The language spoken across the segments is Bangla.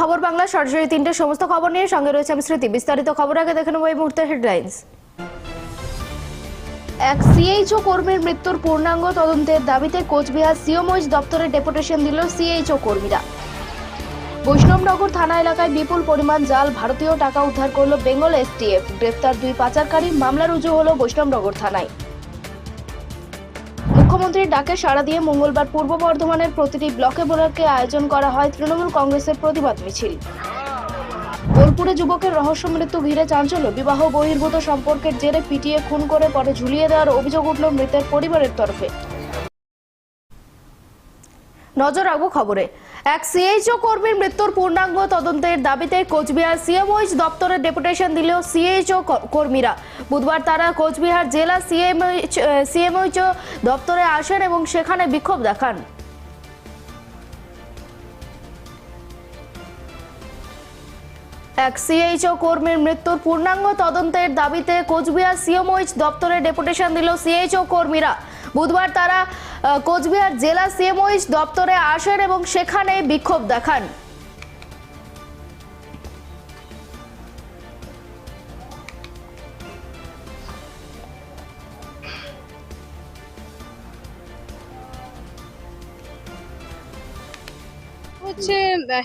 খবর বাংলা, সরাসরি তিনটে সমস্ত খবর নিয়ে সঙ্গে রয়েছে আমি স্মৃতি। বিস্তারিত খবর আগে দেখে নেব এই মুহূর্তের হেডলাইন্স এক সিএইচও কর্মীর মৃত্যুর পূর্ণাঙ্গ তদন্তের দাবিতে কোচবিহার সিওমইজ দপ্তরে ডেপুটেশন দিল সিএইচও কর্মীরা। বৈষ্ণবনগর থানা এলাকায় বিপুল পরিমাণ জাল ভারতীয় টাকা উদ্ধার করল বেঙ্গল এসটিএফ গ্রেফতার দুই পাচারকারী, মামলা রুজু হল বৈষ্ণবনগর থানায়। মুখ্যমন্ত্রীর ডাকে সাড়া দিয়ে মঙ্গলবার পূর্ব বর্ধমানের প্রতিটি ব্লকে ব্লকে আয়োজন করা হয় তৃণমূল কংগ্রেসের প্রতিবাদ মিছিল। বোলপুরে যুবকের রহস্য মৃত্যু ঘিরে চাঞ্চল্য। বিবাহ বহির্ভূত সম্পর্কের জেরে পিটিয়ে খুন করে পরে ঝুলিয়ে দেওয়ার অভিযোগ উঠল মৃতের পরিবারের তরফে। নজর রাখব খবরে। এক সিএইচও কর্মীর মৃত্যুর পূর্ণাঙ্গ তদন্তের দাবিতে কোচবিহার সিএমওইচ দপ্তরে ডেপুটেশন দিল সিএইচও কর্মীরা। বুধবার তারা কোচবিহার জেলা সিএমওইচ সিএমওইচ দপ্তরে আসেন এবং সেখানে বিক্ষোভ দেখান। এক সিএইচও কর্মীর মৃত্যুর পূর্ণাঙ্গ তদন্তের দাবিতে কোচবিহার সিএমওইচ দপ্তরে ডেপুটেশন দিল সিএইচও কর্মীরা। বুধবার তারা কোচবিহার জেলা সিএমওইস দপ্তরে আসেন এবং সেখানে বিক্ষোভ দেখান।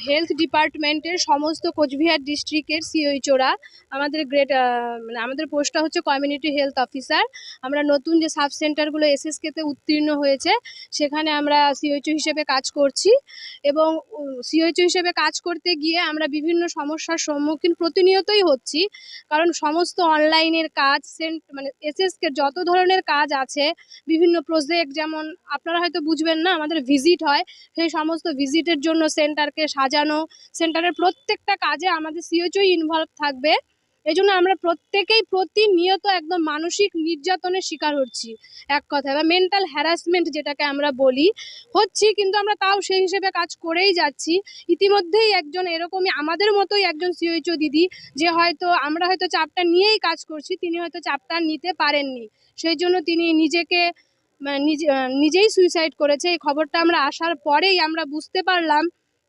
হেলথ ডিপার্টমেন্টের সমস্ত কোচবিহার ডিস্ট্রিক্টের সিওইচোরা আমাদের গ্রেট মানে আমাদের পোস্টটা হচ্ছে কমিউনিটি হেলথ অফিসার আমরা নতুন যে সাব সেন্টারগুলো এসএসকেতে উত্তীর্ণ হয়েছে, সেখানে আমরা সিওইচো হিসেবে কাজ করছি। এবং সিওইচো হিসেবে কাজ করতে গিয়ে আমরা বিভিন্ন সমস্যার সম্মুখীন প্রতিনিয়তই হচ্ছি। কারণ সমস্ত অনলাইনের কাজ সেন্ট মানে এসএসকে যত ধরনের কাজ আছে, বিভিন্ন প্রজেক্ট যেমন, আপনারা হয়তো বুঝবেন না, আমাদের ভিজিট হয়। সেই সমস্ত ভিজিটের জন্য সেন্টারকে সাজানো, সেন্টারের প্রত্যেকটা কাজে আমাদের সিওচই ইনভলভ থাকবে। এই জন্য আমরা প্রত্যেকেই প্রতিনিয়ত একদম মানসিক নির্যাতনের শিকার হচ্ছি। এক কথায়, বা মেন্টাল হ্যারাসমেন্ট যেটাকে আমরা বলি, হচ্ছি কিন্তু আমরা তাও সেই হিসেবে কাজ করেই যাচ্ছি। ইতিমধ্যেই একজন এরকমই, আমাদের মতোই একজন সিওইচও দিদি, যে হয়তো আমরা হয়তো চাপটা নিয়েই কাজ করছি, তিনি হয়তো চাপটা নিতে পারেননি। সেই জন্য তিনি নিজেকে নিজে নিজেই সুইসাইড করেছে। এই খবরটা আমরা আসার পরেই আমরা বুঝতে পারলাম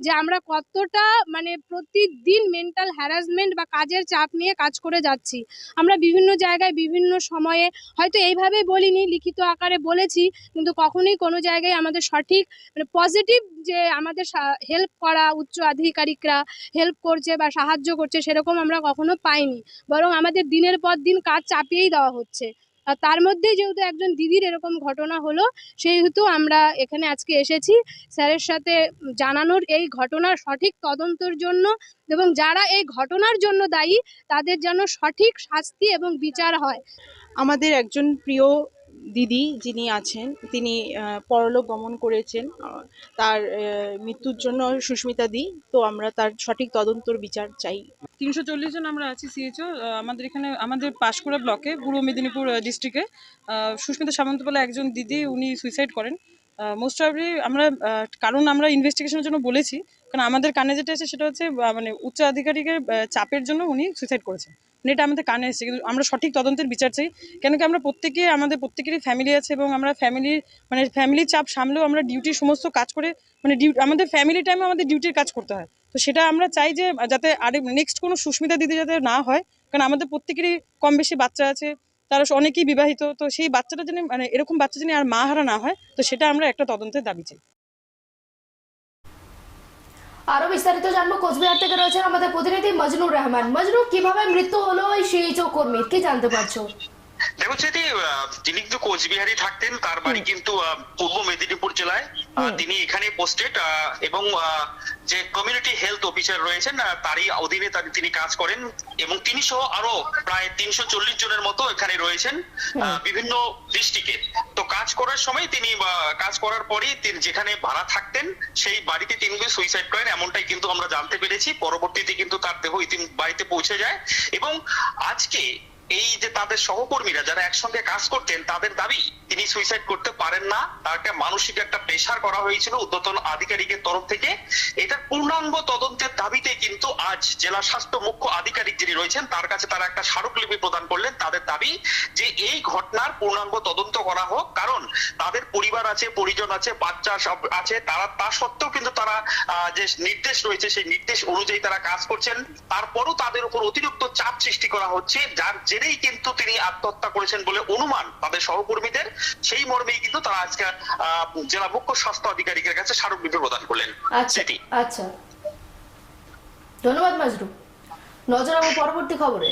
যে আমরা কতটা মানে প্রতিদিন মেন্টাল হ্যারাসমেন্ট বা কাজের চাপ নিয়ে কাজ করে যাচ্ছি। আমরা বিভিন্ন জায়গায় বিভিন্ন সময়ে হয়তো এইভাবে বলিনি, লিখিত আকারে বলেছি, কিন্তু কখনোই কোনো জায়গায় আমাদের সঠিক মানে পজিটিভ যে আমাদের হেল্প করা উচ্চ আধিকারিকরা হেল্প করছে বা সাহায্য করছে সেরকম আমরা কখনো পাইনি। বরং আমাদের দিনের পর দিন কাজ চাপিয়েই দেওয়া হচ্ছে। তার মধ্যেই যেহেতু একজন দিদির এরকম ঘটনা হলো, সেহেতু আমরা এখানে আজকে এসেছি স্যারের সাথে জানানোর এই ঘটনার সঠিক তদন্তর জন্য এবং যারা এই ঘটনার জন্য দায়ী, তাদের যেন সঠিক শাস্তি এবং বিচার হয়। আমাদের একজন প্রিয় দিদি যিনি আছেন, তিনি পরলোক গমন করেছেন তার মৃত্যুর জন্য সুস্মিতা দি, তো আমরা তার সঠিক তদন্তর বিচার চাই। তিনশো চল্লিশ জন আমরা আছি সিএইচও আমাদের এখানে, আমাদের পাঁশকুড়া ব্লকে, পূর্ব মেদিনীপুর ডিস্ট্রিক্টে সুস্মিতা সামন্ত বলে একজন দিদি, উনি সুইসাইড করেন। মোস্ট প্রবলি আমরা কারণ আমরা ইনভেস্টিগেশনের জন্য বলেছি, কারণ আমাদের কানে যেটা আছে সেটা হচ্ছে মানে উচ্চ আধিকারিকের চাপের জন্য উনি সুইসাইড করেছেন। এটা আমাদের কানে এসেছে। কিন্তু আমরা সঠিক তদন্তের বিচার চাই। কেন কি আমরা প্রত্যেকে, আমাদের প্রত্যেকেরই ফ্যামিলি আছে এবং আমরা ফ্যামিলির মানে ফ্যামিলির চাপ সামলেও আমরা ডিউটির সমস্ত কাজ করে মানে ডিউ আমাদের ফ্যামিলি টাইমে আমাদের ডিউটির কাজ করতে হয়। তো সেটা আমরা চাই যে, যাতে আরে নেক্সট কোনো সুস্মিতা দিদি যাতে না হয়, কারণ আমাদের প্রত্যেকেরই কম বেশি বাচ্চা আছে, তারা অনেকেই বিবাহিত, তো সেই বাচ্চাটা যেন মানে এরকম বাচ্চা যেন আর মা হারা না হয়, তো সেটা আমরা একটা তদন্তের দাবি চাই। আরও বিস্তারিত জানব কোচবিহার থেকে রয়েছেন আমাদের প্রতিনিধি মজনুর রহমান। মজনু কীভাবে মৃত্যু হলো ওই সিএইচও কর্মীর কি জানতে পারছ? দেখুন সেটি তিনি কিন্তু কোচবিহারই থাকতেন তার বাড়ি কিন্তু পূর্ব মেদিনীপুর জেলায়। তিনি এখানে পোস্টেড এবং যে কমিউনিটি হেলথ অফিসার রয়েছেন তারই অধীনে তিনি কাজ করেন এবং তিনি সহ আরও প্রায় তিনশো চল্লিশ জনের মতো এখানে রয়েছেন বিভিন্ন ডিস্ট্রিক্টে কাজ করার সময় তিনি কাজ করার পরেই তিনি যেখানে ভাড়া থাকতেন, সেই বাড়িতে তিনি সুইসাইড করেন, এমনটাই কিন্তু আমরা জানতে পেরেছি। পরবর্তীতে কিন্তু তার দেহ ইতিম, বাড়িতে পৌঁছে যায়। এবং আজকে এই যে তাদের সহকর্মীরা যারা একসঙ্গে কাজ করতেন, তাদের দাবি, তিনি সুইসাইড করতে পারেন না। একটা মানসিক একটা প্রেশার করা হয়েছিল উদ্যতন আধিকারিকের তরফ থেকে। এটার পূর্ণাঙ্গ তদন্তের দাবিতে কিন্তু আজ জেলা স্বাস্থ্য মুখ্য আধিকারিক যিনি রয়েছেন, তার কাছে তারা একটা স্মারকলিপি প্রদান করলেন। তাদের দাবি যে এই ঘটনার পূর্ণাঙ্গ তদন্ত করা হোক। কারণ তাদের পরিবার আছে, পরিজন আছে, বাচ্চা সব আছে, তারা তা সত্ত্বেও কিন্তু তারা যে নির্দেশ রয়েছে, সেই নির্দেশ অনুযায়ী তারা কাজ করছেন। তারপরও তাদের উপর অতিরিক্ত চাপ সৃষ্টি করা হচ্ছে, যার জেরেই কিন্তু তিনি আত্মহত্যা করেছেন বলে অনুমান তাদের সহকর্মীদের। সেই মর্মেই কিন্তু তারা আজকে আহ, জেলা মুখ্য স্বাস্থ্য আধিকারিকের কাছে স্মারকলিপি প্রদান করলেন আচ্ছা আচ্ছা। ধন্যবাদ মাজরু। নজর আমার পরবর্তী খবরে।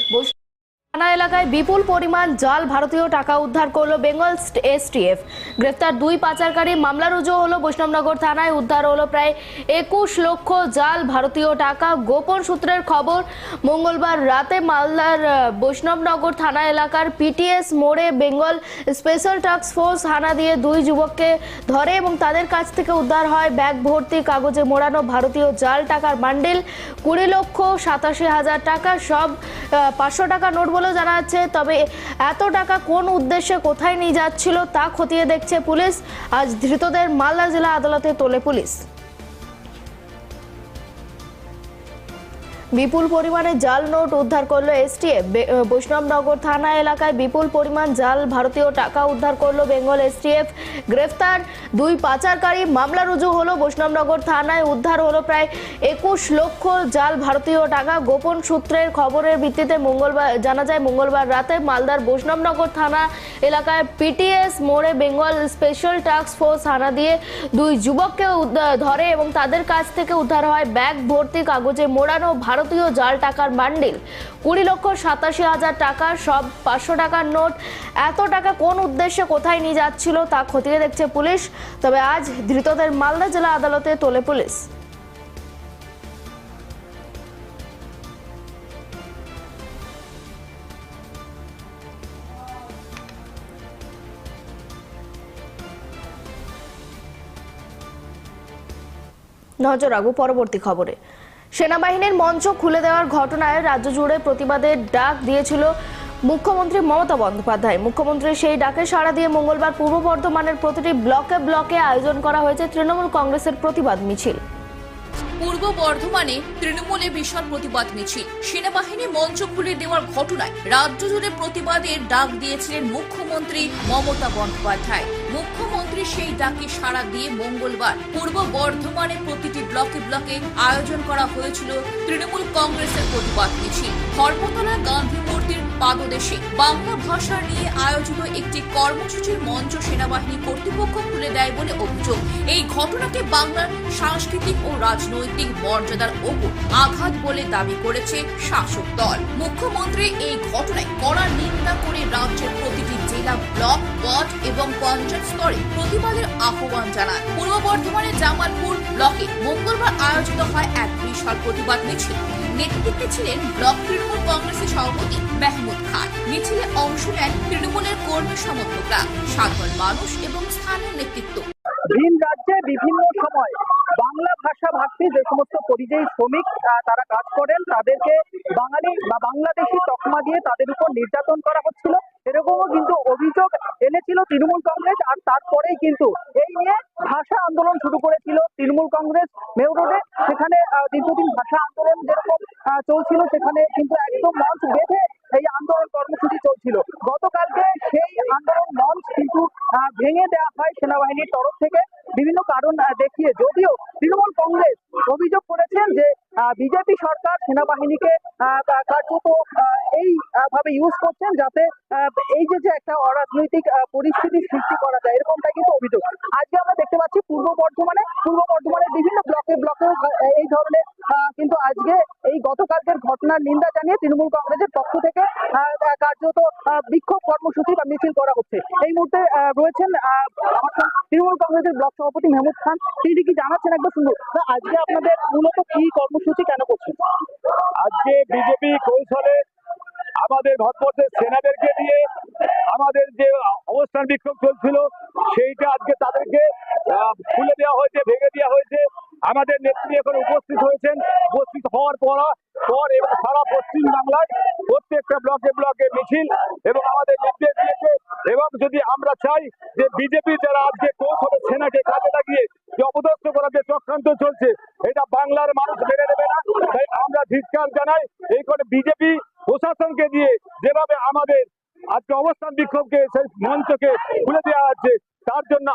থানা এলাকায় বিপুল পরিমাণ জাল ভারতীয় টাকা উদ্ধার করল বেঙ্গল এসটিএফ। গ্রেফতার দুই পাচারকারী, মামলা রুজু হলো বৈষ্ণবনগর থানায়, উদ্ধার হলো প্রায় একুশ লক্ষ জাল ভারতীয় টাকা। গোপন সূত্রের খবর, মঙ্গলবার রাতে মালদার বৈষ্ণবনগর থানা এলাকার পিটিএস মোড়ে বেঙ্গল স্পেশাল টাস্ক ফোর্স হানা দিয়ে দুই যুবককে ধরে এবং তাদের কাছ থেকে উদ্ধার হয় ব্যাগ ভর্তি, কাগজে মোড়ানো ভারতীয় জাল টাকার বান্ডিল। কুড়ি লক্ষ সাতাশি হাজার টাকা, সব পাঁচশো টাকা নোট বলেও জানা যাচ্ছে তবে এত টাকা কোন উদ্দেশ্যে কোথায় নিয়ে যাচ্ছিল তা খতিয়ে দেখছে পুলিশ। আজ ধৃতদের মালদা জেলা আদালতে তোলে পুলিশ। বিপুল পরিমাণে জাল নোট উদ্ধার করল এসটিএফ। বৈষ্ণবনগর থানা এলাকায় বিপুল পরিমাণ জাল ভারতীয় টাকা উদ্ধার করল বেঙ্গল এসটিএফ। গ্রেফতার দুই পাচারকারী, মামলা রুজু হলো বৈষ্ণবনগর থানায়, উদ্ধার হলো প্রায় একুশ লক্ষ জাল ভারতীয় টাকা। গোপন সূত্রের খবরের ভিত্তিতে মঙ্গলবার, জানা যায় মঙ্গলবার রাতে মালদার বৈষ্ণবনগর থানা এলাকায় পিটিএস মোড়ে বেঙ্গল স্পেশাল টাস্ক ফোর্স হানা দিয়ে দুই যুবককে ধরে এবং তাদের কাছ থেকে উদ্ধার হয় ব্যাগ, ভর্তি কাগজে মোড়ানো ভারতীয় জাল টাকার বান্ডিল। কুড়ি লক্ষ সাতাশি হাজার টাকা, সব পাঁচশো টাকার নোট। এত টাকা কোন উদ্দেশ্যে কোথায় নিয়ে যাচ্ছিল তা খতিয়ে দেখছে পুলিশ। তবে আজ ধৃতদের মালদা জেলা আদালতে তোলে পুলিশ। নজর রাখব পরবর্তী খবরে। সেনাবাহিনীর মঞ্চ খুলে দেওয়ার ঘটনায় রাজ্য জুড়ে প্রতিবাদের ডাক দিয়েছিল মুখ্যমন্ত্রী মমতা বন্দ্যোপাধ্যায়। মুখ্যমন্ত্রীর সেই ডাকে সাড়া দিয়ে মঙ্গলবার পূর্ব বর্ধমানের প্রতিটি ব্লকে ব্লকে আয়োজন করা হয়েছে তৃণমূল কংগ্রেসের প্রতিবাদ মিছিল। পূর্ব বর্ধমানে তৃণমূলে বিশাল প্রতিবাদ মিছিল। সেনাবাহিনী মঞ্চ খুলে দেওয়ার ঘটনায় রাজ্য জুড়ে প্রতিবাদের ডাক দিয়েছিলেন মুখ্যমন্ত্রী মমতা বন্দ্যোপাধ্যায়। মুখ্যমন্ত্রী সেই ডাকে সাড়া দিয়ে মঙ্গলবার পূর্ব বর্ধমানে প্রতিটি ব্লকে ব্লকে আয়োজন করা হয়েছিল তৃণমূল কংগ্রেসের প্রতিবাদ মিছিল। ধর্মতলা গান্ধী মূর্তির পাদদেশে বাংলা ভাষা নিয়ে আয়োজিত একটি কর্মসূচির মঞ্চ সেনাবাহিনী কর্তৃপক্ষ খুলে দেয় বলে অভিযোগ। এই ঘটনাকে বাংলার সাংস্কৃতিক ও রাজনৈতিক মর্যাদার ওপর আঘাত বলে দাবি করেছে শাসক দল। মুখ্যমন্ত্রী এই ঘটনায় কড়া নিন্দা করে রাজ্যের প্রতিটি জেলা ব্লক, ওয়ার্ড এবং পঞ্চায়েত স্তরে প্রতিবাদের আহ্বান জানান। পূর্ব বর্ধমানের জামালপুর ব্লকে মঙ্গলবার আয়োজিত হয় এক বিশাল প্রতিবাদ মিছিল। নেতৃত্বে ছিলেন ব্লক তৃণমূল কংগ্রেসের সভাপতি মেহমুদ খান। মিছিলে অংশ নেন তৃণমূলের কর্মী সমর্থকরা, সাধারণ মানুষ এবং স্থানীয় নেতৃত্ব। ভিন রাজ্যে বিভিন্ন সময় বাংলা ভাষা ভাষী যে সমস্ত পরিযায়ী শ্রমিক তারা কাজ করেন, তাদেরকে বাঙালি বা বাংলাদেশি তকমা দিয়ে তাদের উপর নির্যাতন করা হচ্ছিল। এরকমও কিন্তু অভিযোগ এনেছিল তৃণমূল কংগ্রেস আর তারপরেই কিন্তু এই নিয়ে ভাষা আন্দোলন শুরু করেছিল তৃণমূল কংগ্রেস মেয়র রোডে। সেখানে দীর্ঘদিন ভাষা আন্দোলন যেরকম চলছিল, সেখানে কিন্তু একদম মঞ্চ বেঁধে এই আন্দোলন কর্মসূচি চলছিল। গতকালকে সেই আন্দোলন মঞ্চ কিন্তু ভেঙে দেওয়া হয় সেনাবাহিনীর তরফ থেকে। বিভিন্ন কারণ দেখিয়ে যদিও তৃণমূল কংগ্রেস অভিযোগ করেছেন যে বিজেপি সরকার সেনাবাহিনীকে কার্যত আহ, এই ভাবে ইউজ করছেন যাতে এই যে যে একটা অরাজনৈতিক পরিস্থিতি সৃষ্টি করা যায় এরকমটা কিন্তু অভিযোগ। আজকে আমরা দেখতে পাচ্ছি পূর্ব বর্ধমানে পূর্ব বর্ধমানের বিভিন্ন ব্লকে ব্লকে এই ধরনের কিন্তু আজকে এই গতকালকের ঘটনার নিন্দা জানিয়ে তৃণমূল কংগ্রেসের পক্ষ থেকে কার্যত বিক্ষোভ কর্মসূচি বা মিছিল করা হচ্ছে। এই মুহূর্তে রয়েছেন তৃণমূল কংগ্রেসের ব্লক সভাপতি মেহমুদ খান। তিনি কি জানাচ্ছেন একবার শুনুন। আজকে আপনাদের মূলত কি কর্মসূচি কেন করছেন? আজকে বিজেপি কৌশলে আমাদের ভারতবর্ষের সেনাদেরকে দিয়ে আমাদের যে অবস্থান বিক্ষোভ চলছিল, সেইটা আজকে তাদেরকে খুলে দেওয়া হয়েছে, ভেঙে দেওয়া হয়েছে। আমাদের নেত্রী এখন উপস্থিত হয়েছেন উপস্থিত হওয়ার পর এবং সারা পশ্চিম বাংলায় প্রত্যেকটা ব্লকে ব্লকে মিছিল এবং আমাদের নির্দেশ দিয়েছে। এবং যদি আমরা চাই যে বিজেপি যারা আজকে কৌশলে সেনাকে কাজে লাগিয়ে যে অপদস্থ করার যে চক্রান্ত চলছে, এটা বাংলার মানুষ মেনে নেবে না। তাই আমরা ধিক্কার জানাই, এই করে বিজেপি প্রশাসনকে দিয়ে যেভাবে আমাদের আজকে অবস্থান বিক্ষোভকে, সেই মঞ্চকে খুলে দেওয়া হচ্ছে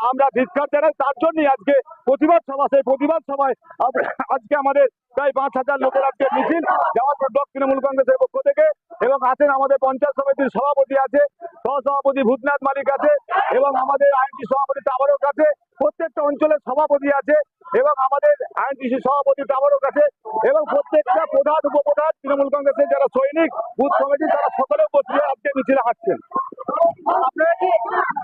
আমরা ধিক্কার জানাই। তার জন্যই আজকে প্রতিবাদ সভা, সেই প্রতিবাদ সভায় আজকে আমাদের প্রায় পাঁচ হাজার লোকের আজকে মিছিল জামালপুর ব্লক তৃণমূল কংগ্রেসের পক্ষ থেকে এবং আছেন আমাদের পঞ্চায়েত সমিতির সভাপতি আছে, সহসভাপতি ভূতনাথ মালিক আছে এবং আমাদের আইনটি সভাপতি তাবারক আছে। প্রত্যেকটা অঞ্চলের সভাপতি আছে। এবং আমাদের আইনটিসি সভাপতি টাবারক আছে এবং প্রত্যেকটা প্রধান উপপ্রধান তৃণমূল কংগ্রেসের যারা সৈনিক বুথ কমিটি তারা সকলে হয়ে আজকে মিছিলে হাঁটছেন। আপনারা কি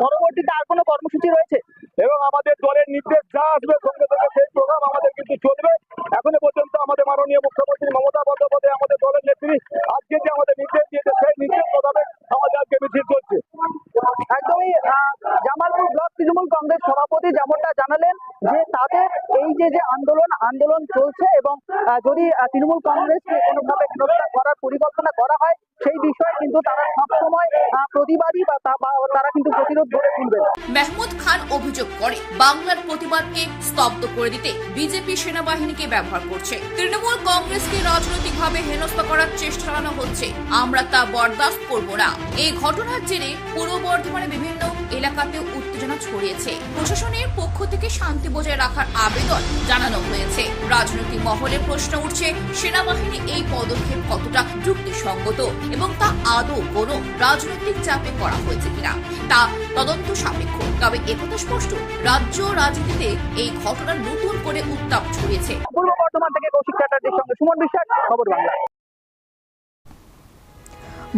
পরবর্তীতে আর কোনো কর্মসূচি রয়েছে? এবং আমাদের দলের নির্দেশ যা আসবে সঙ্গে সঙ্গে সেই প্রোগ্রাম আমাদের কিন্তু চলবে। এখনও পর্যন্ত আমাদের মাননীয় মুখ্যমন্ত্রী মমতা বন্দ্যোপাধ্যায় আমাদের দলের নেত্রী আজকে যে আমাদের নির্দেশ তৃণমূল কংগ্রেসকে কোনোভাবে হেনস্থা করার পরিকল্পনা করা হয়, সেই বিষয়ে কিন্তু তারা সবসময় প্রতিবাদী বা তারা কিন্তু প্রতিরোধ গড়ে তুলবেন মেহমুদ খান অভিযোগ করে, বাংলার প্রতিবাদকে স্তব্ধ করে দিতে বিজেপি সেনাবাহিনীকে ব্যবহার করছে। তৃণমূল কংগ্রেসকে রাজনৈতিকভাবে হেনস্থা করার চেষ্টা চালানো হচ্ছে। আমরা তা বরদাস্ত করব না। এই ঘটনার জেরে পূর্ব বর্ধমানে বিভিন্ন এলাকাতে ছড়িয়েছে। প্রশাসনের পক্ষ থেকে শান্তি বজায় রাখার আবেদন জানানো হয়েছে। রাজনৈতিক মহলে প্রশ্ন উঠছে, সেনাবাহিনী এই পদক্ষেপ কতটা যুক্তিসঙ্গত এবং তা আদৌ কোনো রাজনৈতিক চাপে করা হয়েছে কিনা? তা তদন্ত সাপেক্ষ। তবে একথা স্পষ্ট, রাজ্য রাজনীতিতে এই ঘটনার নতুন করে উত্তাপ ছড়িয়েছে। পূর্ব বর্ধমান থেকে কৌশিক চ্যাটার্জির সঙ্গে সুমন বিশ্বাস, খবর বাংলা।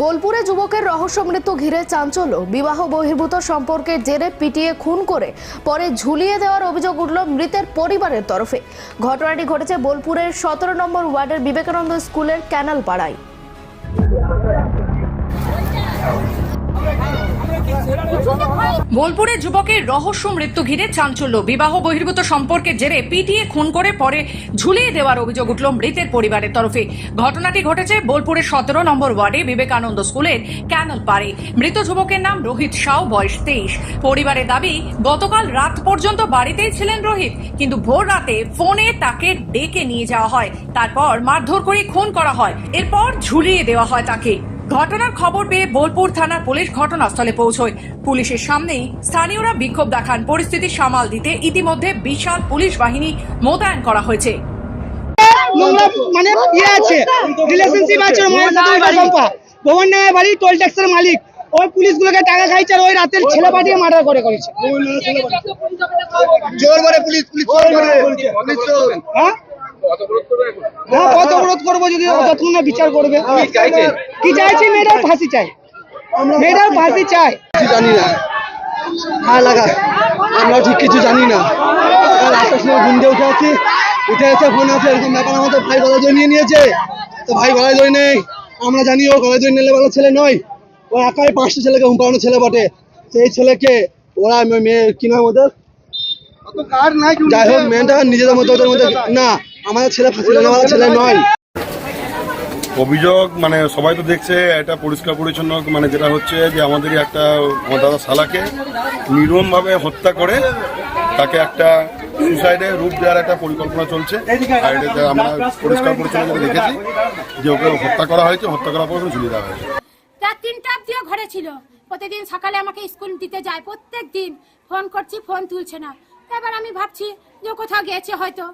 বোলপুরে যুবকের রহস্য মৃত্যু ঘিরে চাঞ্চল্য। বিবাহ বহির্ভূত সম্পর্কের জেরে পিটিয়ে খুন করে, পরে ঝুলিয়ে দেওয়ার অভিযোগ উঠল মৃতের পরিবারের তরফে। ঘটনাটি ঘটেছে বোলপুরের সতেরো নম্বর ওয়ার্ডের বিবেকানন্দ স্কুলের ক্যানাল পাড়ায় বোলপুরে যুবকের রহস্য মৃত্যু ঘিরে চাঞ্চল্য। বিবাহ বহির্ভূত সম্পর্কের জেরে পিটিয়ে খুন করে পরে ঝুলিয়ে দেওয়ার অভিযোগ উঠল মৃতের পরিবারের তরফে। ঘটনাটি ঘটেছে বোলপুরের সতেরো নম্বর ওয়ার্ডে বিবেকানন্দ স্কুলের ক্যানল পাড়ে। মৃত যুবকের নাম রোহিত সাউ, বয়স তেইশ। পরিবারের দাবি, গতকাল রাত পর্যন্ত বাড়িতেই ছিলেন রোহিত, কিন্তু ভোর রাতে ফোনে তাকে ডেকে নিয়ে যাওয়া হয়। তারপর মারধর করে খুন করা হয়। এরপর ঝুলিয়ে দেওয়া হয় তাকে। ঘটনার খবর পেয়ে বোলপুর থানার পুলিশ ঘটনাস্থলে পৌঁছয় পুলিশের সামনেই স্থানীয়রা বিক্ষোভ দেখান পরিস্থিতি সামাল দিতে ইতিমধ্যে বিশাল পুলিশ বাহিনী মোতায়েন করা হয়েছে মানে ইয়ে আছে রিলেশনশিপ আছে ওর মায়ের সাথে সম্পা ভবন নামে বাড়ি টোল ট্যাক্সের মালিক ওই পুলিশগুলোকে টাকা খাইছে আর ওই রাতের ছেলে পাঠিয়ে মার্ডার করে করেছে জোর করে পুলিশ পুলিশ জোর করে পুলিশ হ্যাঁ হ্যাঁ কত অবরোধ করব যদি যতক্ষণ না বিচার করবে। কি চাইছি? ফাঁসি চাই। ফাঁসি চাই। জানি না। হ্যাঁ লাগা। আমরা ঠিক কিছু জানি না। কাল আটটার সময় ঘুম দিয়ে উঠে আছি। উঠে এসে ফোন আছে এরকম ব্যাপার আমাদের ভাই গলা দই নিয়ে নিয়েছে। তো ভাই গলায় দই নেই। আমরা জানি ও গলায় দই নিলে ভালো ছেলে নয়। ও একাই পাঁচটা ছেলেকে হুম পাড়ানো ছেলে বটে। সেই ছেলেকে ওরা মেয়ে কি নাম ওদের? যাই হোক মেয়েটা নিজেদের মধ্যে ওদের মধ্যে না আমাদের ছেলে ফাঁসি নেওয়া ছেলে নয়। অভিযোগ মানে সবাই তো দেখছে এটা পরিষ্কার পরিচ্ছন্ন মানে যেটা হচ্ছে যে আমাদেরই একটা আমার দাদা শালাকে নির্মমভাবে হত্যা করে তাকে একটা সুসাইডে রূপ দেওয়ার একটা পরিকল্পনা চলছে। আর এটা আমরা পরিষ্কার পরিচ্ছন্ন যেটা দেখেছি যে ওকে হত্যা করা হয়েছে হত্যা করার পর ওকে ঝুলিয়ে দেওয়া হয়েছে। রাত তিনটা অব্দিও ঘরে ছিল। প্রতিদিন সকালে আমাকে স্কুল দিতে যায় প্রত্যেক দিন ফোন করছি ফোন তুলছে না। এবার আমি ভাবছি যে কোথাও গেছে হয়তো।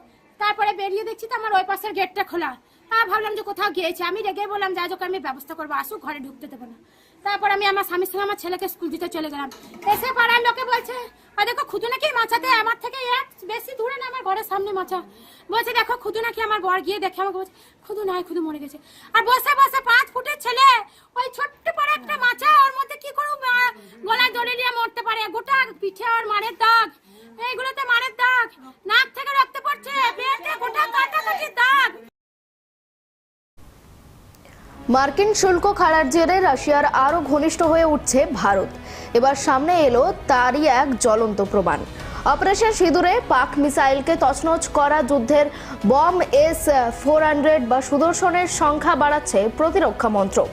তারপরে বেরিয়ে দেখছি তো আমার ওই পাশের গেটটা খোলা। তা ভাবলাম যে কোথাও গিয়েছে। আমি রেগে বললাম যা যোগ আমি ব্যবস্থা করব। আসুক, ঘরে ঢুকতে দেবো না। তারপর আমি আমার স্বামীর সঙ্গে আমার ছেলেকে স্কুল দিতে চলে গেলাম। এসে পাড়ার লোকে বলছে "আর দেখো খুদু নাকি মাছাতে আমার থেকে এক বেশি দূরে না আমার ঘরের সামনে মাছা। বলছে দেখো খুদু নাকি আমার বর গিয়ে দেখে আমাকে বলছে খুদু নাই খুদু মরে গেছে। আর বসে বসে পাঁচ ফুটের ছেলে ওই ছোট্ট পাড়া একটা মাছা ওর মধ্যে কি করে আহ, গলায় দড়ি দিয়ে মরতে পারে গোটা পিঠে ওর মারের দাগ এইগুলোতে মারের দাগ নাক থেকে রক্ত পড়ছে পেটে গোটা কাটাকাটির দাগ মার্কিন শুল্ক খাড়ার জেরে রাশিয়ার আরও ঘনিষ্ঠ হয়ে উঠছে ভারত। এবার সামনে এলো তারই এক জ্বলন্ত প্রমাণ। অপারেশন সিঁদুরে পাক মিসাইলকে তছনছ করা যুদ্ধের বম এস ফোর হান্ড্রেড বা সুদর্শনের সংখ্যা বাড়াচ্ছে প্রতিরক্ষা মন্ত্রক।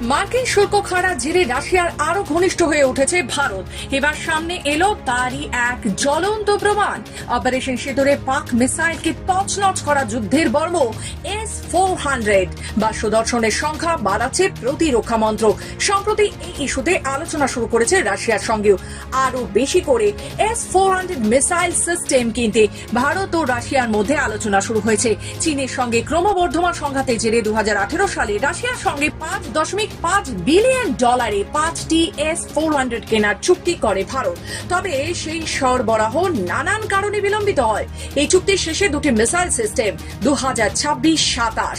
মার্কিন শুল্ক খাড়া জেরে রাশিয়ার আরও ঘনিষ্ঠ হয়ে উঠেছে ভারত। এবার সামনে এলো তারই এক জ্বলন্ত প্রমাণ। অপারেশন সেতুরে পাক মিসাইলকে তছনছ করা যুদ্ধের বর্ম এস ফোর হান্ড্রেড। বা সুদর্শনের সংখ্যা বাড়াচ্ছে প্রতিরক্ষা মন্ত্রক। সম্প্রতি এই ইস্যুতে আলোচনা শুরু করেছে রাশিয়ার সঙ্গেও। আরও বেশি করে S four hundred missile system কিনতে ভারত ও রাশিয়ার মধ্যে আলোচনা শুরু হয়েছে। চীনের সঙ্গে ক্রমবর্ধমান সংঘাতের জেরে দু হাজার আঠেরো সালে রাশিয়ার সঙ্গে পাঁচ দশমিক পাঁচ বিলিয়ন ডলারে পাঁচটি এস ফোর হান্ড্রেড কেনার চুক্তি করে ভারত। তবে সেই সরবরাহ নানান কারণে বিলম্বিত হয়। এই চুক্তির শেষে দুটি মিসাইল সিস্টেম দু হাজার ছাব্বিশ সাতাশ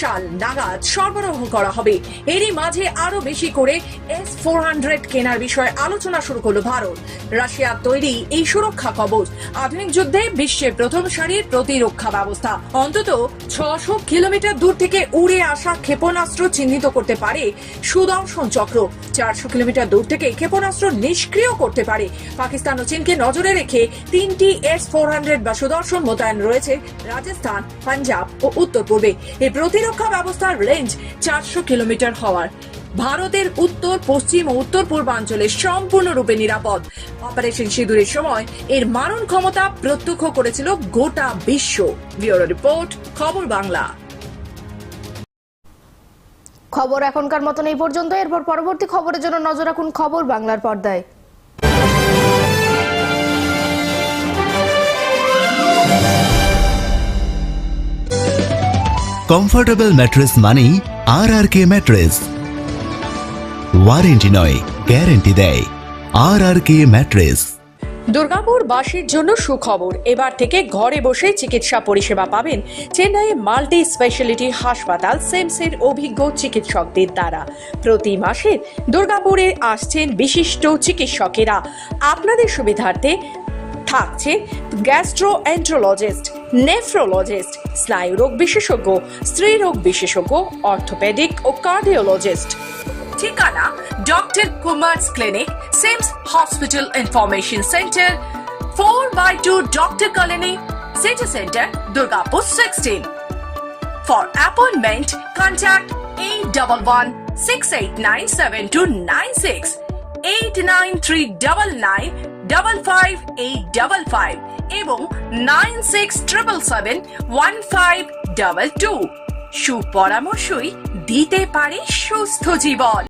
সাল নাগাদ সরবরাহ করা হবে। এরই মাঝে আরও বেশি করে এস ফোর কেনার বিষয়ে আলোচনা শুরু করল ভারত। রাশিয়ার তৈরি এই সুরক্ষা কবচ। আধুনিক যুদ্ধে বিশ্বের প্রথম সারির প্রতিরক্ষা ব্যবস্থা। অন্তত ছশো কিলোমিটার দূর থেকে উড়ে আসা ক্ষেপণাস্ত্র চিহ্নিত করতে পারে সুদর্শন চক্র। চারশো কিলোমিটার দূর থেকে ক্ষেপণাস্ত্র নিষ্ক্রিয় করতে পারে। পাকিস্তান ও চীনকে নজরে রেখে তিনটি এস ফোর হান্ড্রেড বা সুদর্শন মোতায়েন রয়েছে রাজস্থান, পাঞ্জাব ও উত্তর পূর্বে। এই প্রতিরক্ষা ব্যবস্থার রেঞ্জ চারশো কিলোমিটার হওয়ার। ভারতের উত্তর, পশ্চিম ও উত্তর পূর্বাঞ্চলে সম্পূর্ণরূপে নিরাপদ। অপারেশন সিঁদুরের সময় এর মারণ ক্ষমতা প্রত্যক্ষ করেছিল গোটা বিশ্ব। ব্যুরো রিপোর্ট, খবর বাংলা। খবর এখনকার মতন এই পর্যন্ত। এরপর পরবর্তী খবরের জন্য নজর রাখুন খবর বাংলার পর্দায়। কমফোর্টেবল ম্যাট্রেস মানেই R R K mattress warranty নয় গ্যারেন্টি দেয়। R R K mattress Durgapur বাসীর জন্য সুখবর। এবার থেকে ঘরে বসে চিকিৎসা পরিষেবা পাবেন চেন্নাইয়ে মাল্টি স্পেশালিটি হাসপাতাল সেমসের অভিজ্ঞ চিকিৎসকদের দ্বারা। প্রতি মাসে দুর্গাপুরে আসছেন বিশিষ্ট চিকিৎসকেরা। আপনাদের সুবিধার্থে থাকছে গ্যাস্ট্রো এন্ট্রোলজিস্ট নেফ্রোলজিস্ট স্নায়ুরোগ বিশেষজ্ঞ স্ত্রীরোগ বিশেষজ্ঞ অর্থোপেডিক ও কার্ডিওলজিস্ট ঠিকানা doctor Kumar's clinic SIMS hospital information centre four by two doctor colony city centre Durgapur sixteen For appointment, contact 811 689 89399 55855 এবং 9677 1522 সুপরামর্শই দিতে পারে সুস্থ জীবন।